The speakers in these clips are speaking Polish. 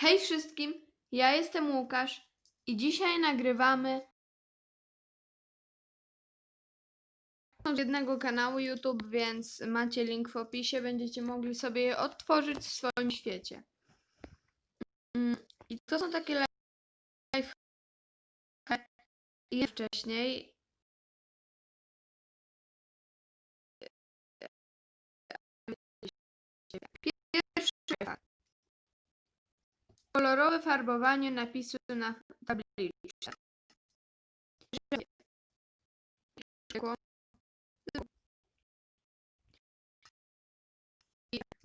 Hej wszystkim, ja jestem Łukasz i dzisiaj nagrywamy z jednego kanału YouTube, więc macie link w opisie, będziecie mogli sobie je odtworzyć w swoim świecie. Mm, I to są takie live i wcześniej pierwszy hack. Kolorowe farbowanie napisu na tabliczce.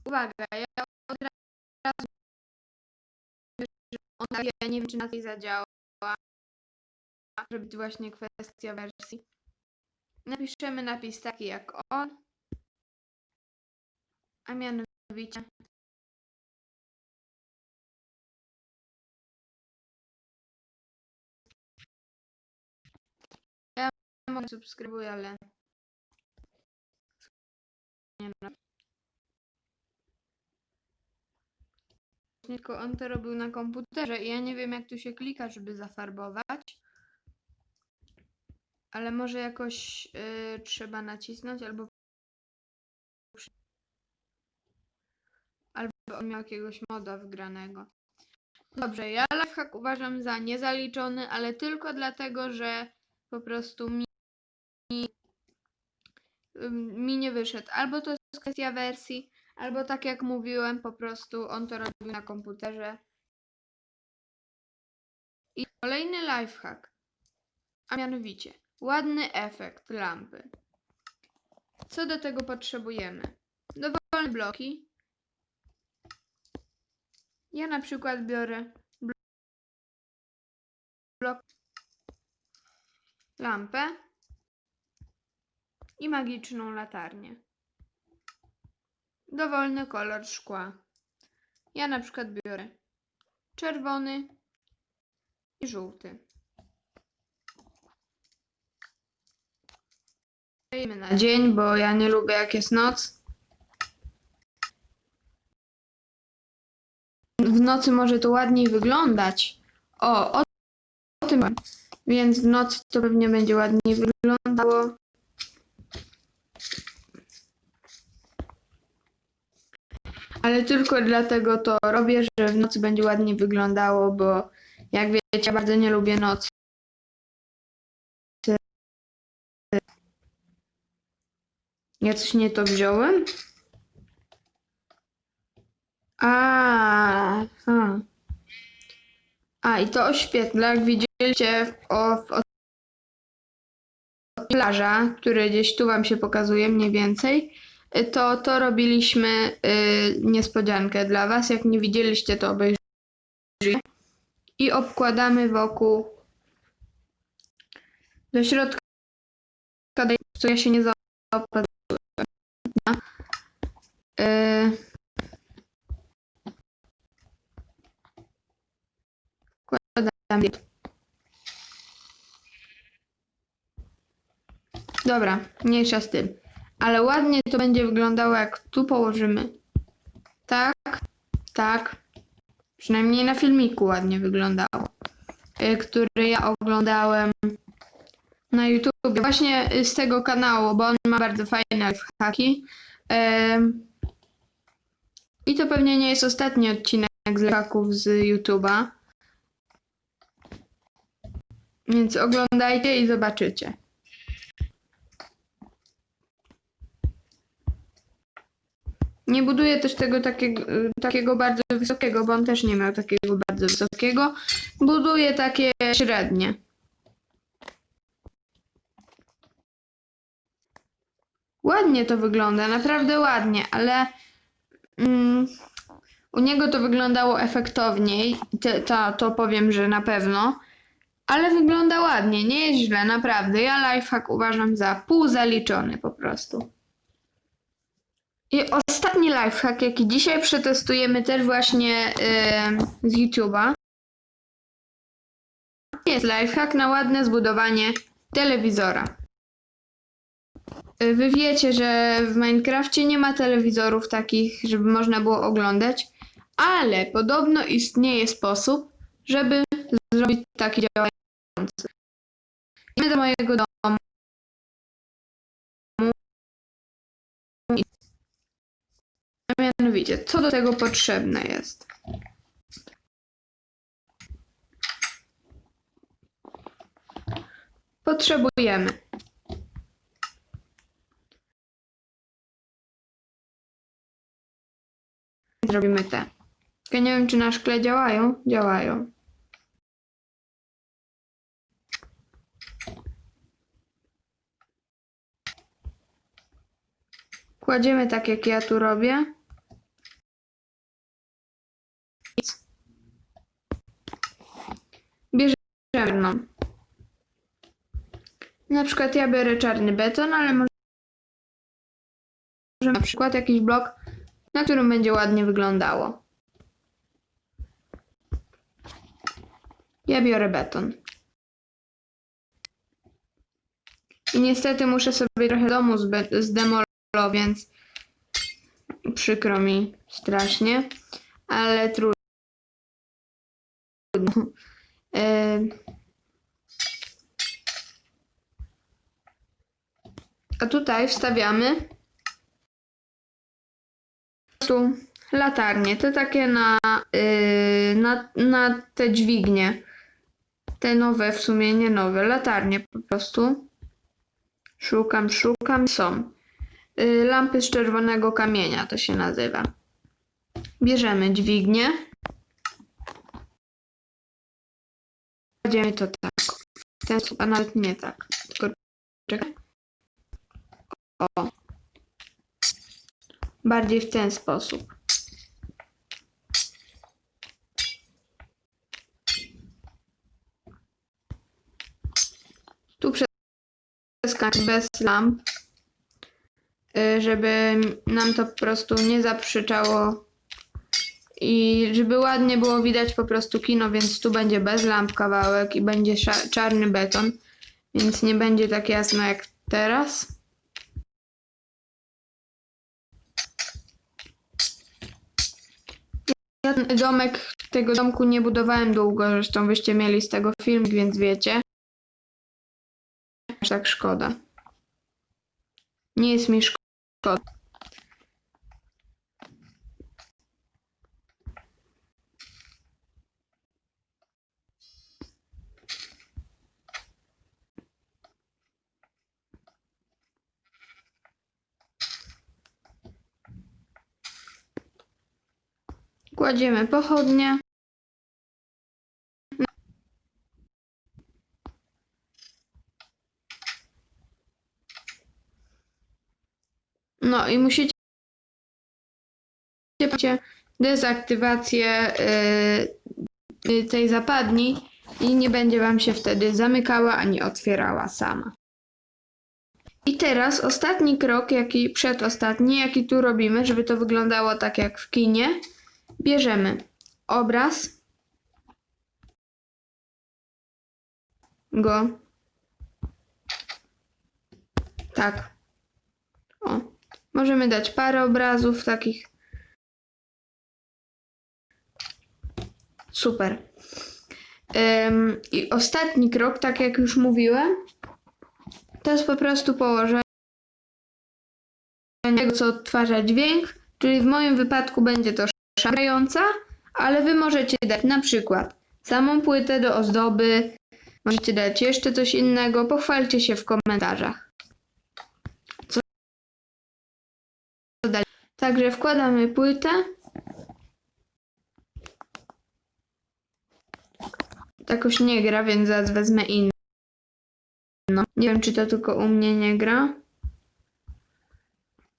Uwaga, ja od razu ona, ja nie wiem czy na tej zadziała, żeby to właśnie kwestia wersji. Napiszemy napis taki jak on, a mianowicie mogę subskrybuję, ale nie no. Tylko on to robił na komputerze i ja nie wiem jak tu się klika, żeby zafarbować. Ale może jakoś y, trzeba nacisnąć albo albo on miał jakiegoś moda wgranego. Dobrze, ja lifehack uważam za niezaliczony, ale tylko dlatego, że po prostu mi, mi, nie wyszedł. Albo to jest kwestia wersji, albo tak jak mówiłem, po prostu on to robił na komputerze. I kolejny lifehack, a mianowicie ładny efekt lampy. Co do tego potrzebujemy? Dowolne bloki. Ja na przykład biorę blo- blok lampę i magiczną latarnię. Dowolny kolor szkła. Ja na przykład biorę czerwony i żółty. Dajemy na dzień, bo ja nie lubię jak jest noc. W nocy może to ładniej wyglądać. O, o, o tym. Więc w nocy to pewnie będzie ładniej wyglądało. Ale tylko dlatego to robię, że w nocy będzie ładniej wyglądało, bo jak wiecie, ja bardzo nie lubię nocy. Ja coś nie to wziąłem? A, a. A, i to oświetla, jak widzieliście w, o, w plaża, który gdzieś tu wam się pokazuje mniej więcej, to to robiliśmy y, niespodziankę dla was. Jak nie widzieliście, to obejrzyjcie. I obkładamy wokół do środka, co ja się nie zaopatrzyłem. Y, Wkładamy. Dobra, mniejsza z tym. Ale ładnie to będzie wyglądało, jak tu położymy. Tak, tak. Przynajmniej na filmiku ładnie wyglądało. y, Który ja oglądałem na YouTube. Właśnie y, z tego kanału, bo on ma bardzo fajne haki. I to pewnie nie jest ostatni odcinek z haków z YouTube'a. Więc oglądajcie i zobaczycie. Nie buduję też tego takiego, takiego bardzo wysokiego, bo on też nie miał takiego bardzo wysokiego. Buduję takie średnie. Ładnie to wygląda, naprawdę ładnie, ale mm, u niego to wyglądało efektowniej. Te, ta, to powiem, że na pewno. Ale wygląda ładnie, nie jest źle, naprawdę. Ja lifehack uważam za pół zaliczony po prostu. I ostatni lifehack, jaki dzisiaj przetestujemy też właśnie em, z YouTube'a, jest lifehack na ładne zbudowanie telewizora. Y, Wy wiecie, że w Minecrafcie nie ma telewizorów takich, żeby można było oglądać, Ale podobno istnieje sposób, żeby zrobić taki działający. Idziemy do mojego domu. i- Mianowicie, co do tego potrzebne jest? Potrzebujemy zrobimy te. Tylko nie wiem, czy na szkle działają. Działają. Kładziemy tak, jak ja tu robię. No. Na przykład ja biorę czarny beton, ale może na przykład jakiś blok na którym będzie ładnie wyglądało. Ja biorę beton. I niestety muszę sobie trochę domu zdemolować, więc przykro mi strasznie, ale trudno. Yy. A tutaj wstawiamy prostu latarnie. Te takie na, yy, na, na te dźwignie. Te nowe, w sumie nie nowe, latarnie po prostu. Szukam, szukam, są. Yy, lampy z czerwonego kamienia to się nazywa. Bierzemy dźwignię. Kładziemy to tak. W ten sposób, a nawet nie tak. Tylko czekaj. O. Bardziej w ten sposób. Tu przeskakać bez lamp, y, żeby nam to po prostu nie zaprzeczało i żeby ładnie było widać po prostu kino, więc tu będzie bez lamp kawałek i będzie czarny beton, więc nie będzie tak jasno jak teraz. Ja ten domek tego domku nie budowałem długo, zresztą wyście mieli z tego film, więc wiecie. Aż tak szkoda. Nie jest mi szkoda. Kładziemy pochodnie. No i musicie dezaktywację y, y, tej zapadni i nie będzie wam się wtedy zamykała ani otwierała sama. I teraz ostatni krok, jaki przedostatni, jaki tu robimy, żeby to wyglądało tak jak w kinie. Bierzemy obraz, go tak. O, możemy dać parę obrazów takich. Super. Ym, I ostatni krok, tak jak już mówiłem, to jest po prostu położenie tego, co odtwarza dźwięk, czyli w moim wypadku będzie to szarająca, ale wy możecie dać na przykład samą płytę do ozdoby, możecie dać jeszcze coś innego, pochwalcie się w komentarzach. Co dalej? Także wkładamy płytę. Jakoś nie gra, więc zaraz wezmę inną. Nie wiem, czy to tylko u mnie nie gra.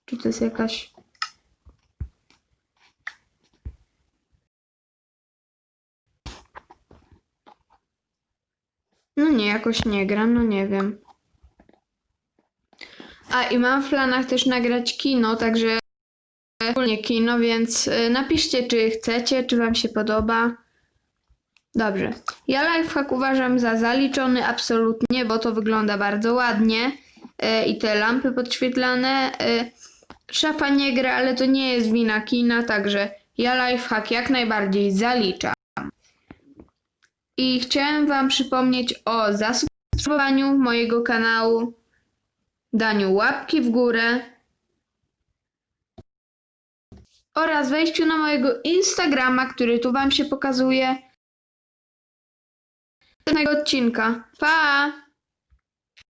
Czy to jest jakaś... No nie, jakoś nie gra, no nie wiem. A i mam w planach też nagrać kino, także ogólnie kino, więc y, napiszcie, czy chcecie, czy wam się podoba. Dobrze. Ja lifehack uważam za zaliczony absolutnie, bo to wygląda bardzo ładnie. Y, I te lampy podświetlane. y, Szafa nie gra, ale to nie jest wina kina, także Ja lifehack jak najbardziej zaliczam. I chciałem Wam przypomnieć o zasubskrybowaniu mojego kanału, daniu łapki w górę oraz wejściu na mojego Instagrama, który tu Wam się pokazuje. Następnego odcinka. Pa!